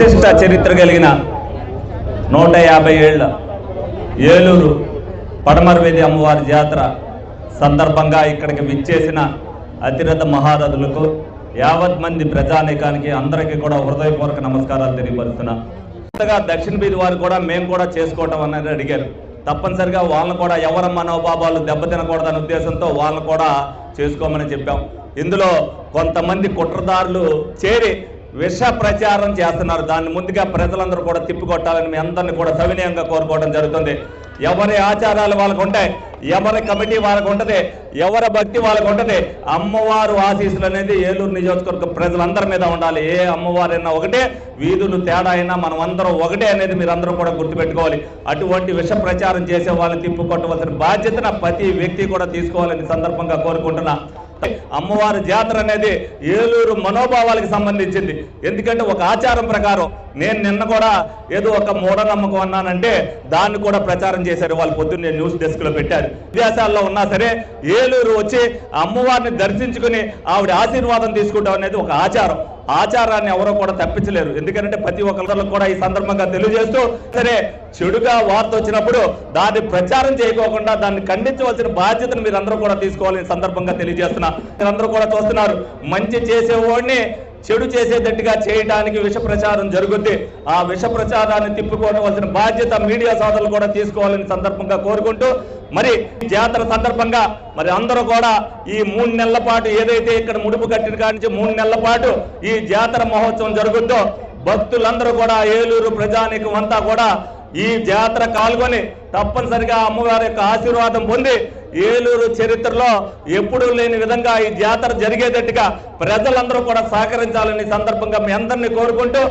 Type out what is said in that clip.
విశిష్ట చరిత్ర కలిగిన నూట యాభై ఏళ్ళ ఏలూరు పడమరవేది అమ్మవారి జాతర సందర్భంగా ఇక్కడికి విచ్చేసిన అతిరథ మహారథులకు యావత్ మంది ప్రజానీకానికి అందరికీ కూడా హృదయపూర్వక నమస్కారాలు తెలియపరుస్తున్నా. కొత్తగా దక్షిణ బీది వారు కూడా మేము కూడా చేసుకోవటం అనేది అడిగారు. తప్పనిసరిగా వాళ్ళని కూడా ఎవరి మనోభావాలు దెబ్బతినకూడదనే ఉద్దేశంతో వాళ్ళని కూడా చేసుకోమని చెప్పాం. ఇందులో కొంతమంది కుట్రదారులు చేరి విష ప్రచారం చేస్తున్నారు. దాన్ని ముందుగా ప్రజలందరూ కూడా తిప్పికొట్టాలని మీ అందరిని కూడా సవినయంగా కోరుకోవడం జరుగుతుంది. ఎవరి ఆచారాలు వాళ్ళకు ఉంటాయి ఎవరి కమిటీ వాళ్ళకు ఉంటుంది ఎవరి భక్తి వాళ్ళకు ఉంటుంది అమ్మవారు ఆశీస్సులు అనేది ఏలూరు నియోజకవర్గ ప్రజలందరి మీద ఉండాలి. ఏ అమ్మవారైనా ఒకటే వీధులు తేడా అయినా మనం అందరం ఒకటే అనేది మీరు అందరూ కూడా గుర్తుపెట్టుకోవాలి. అటువంటి విష ప్రచారం చేసే వాళ్ళని తిప్పుకొట్టవలసిన బాధ్యతన ప్రతి వ్యక్తి కూడా తీసుకోవాలని సందర్భంగా కోరుకుంటున్నా. అమ్మవారి జాతర అనేది ఏలూరు మనోభావాలకు సంబంధించింది. ఎందుకంటే ఒక ఆచారం ప్రకారం నేను నిన్న కూడా ఏదో ఒక మూఢనమ్మకం అన్నానంటే దాన్ని కూడా ప్రచారం చేశారు. వాళ్ళు పొద్దున్నే న్యూస్ డెస్క్లో పెట్టారు. విదేశాల్లో ఉన్నా సరే ఏలూరు వచ్చి అమ్మవారిని దర్శించుకుని ఆవిడ ఆశీర్వాదం తీసుకుంటాం అనేది ఒక ఆచారం. ఆచారాన్ని ఎవరో కూడా తప్పించలేరు. ఎందుకంటే ప్రతి ఒక్కరికి కూడా ఈ సందర్భంగా తెలియజేస్తూ సరే చెడుగా వార్త వచ్చినప్పుడు దాన్ని ప్రచారం చేయకోకుండా దాన్ని ఖండించవలసిన బాధ్యతను మీరందరూ కూడా తీసుకోవాలని సందర్భంగా తెలియజేస్తున్నా. మీరందరూ కూడా చూస్తున్నారు మంచి చేసేవాడిని చెడు చేసేటట్టుగా చేయడానికి విష ప్రచారం జరుగుద్ది ఆ విష ప్రచారాన్ని తిప్పుకోవలసిన బాధ్యత మీడియా సోదరులు కూడా తీసుకోవాలని సందర్భంగా కోరుకుంటూ మరి జాతర సందర్భంగా మరి అందరూ కూడా ఈ మూడు నెలల పాటు ఏదైతే ఇక్కడ ముడుపు కట్టిన కాడి నుంచి మూడు నెలల పాటు ఈ జాతర మహోత్సవం జరుగుద్దో భక్తులందరూ కూడా ఏలూరు ప్రజానికం అంతా కూడా ఈ జాతర పాల్గొని తప్పనిసరిగా అమ్మవారి యొక్క ఆశీర్వాదం పొంది ఏలూరు చరిత్రలో ఎప్పుడూ లేని విధంగా ఈ జాతర జరిగేటట్టుగా ప్రజలందరూ కూడా సహకరించాలని సందర్భంగా మీ అందరినీ కోరుకుంటూ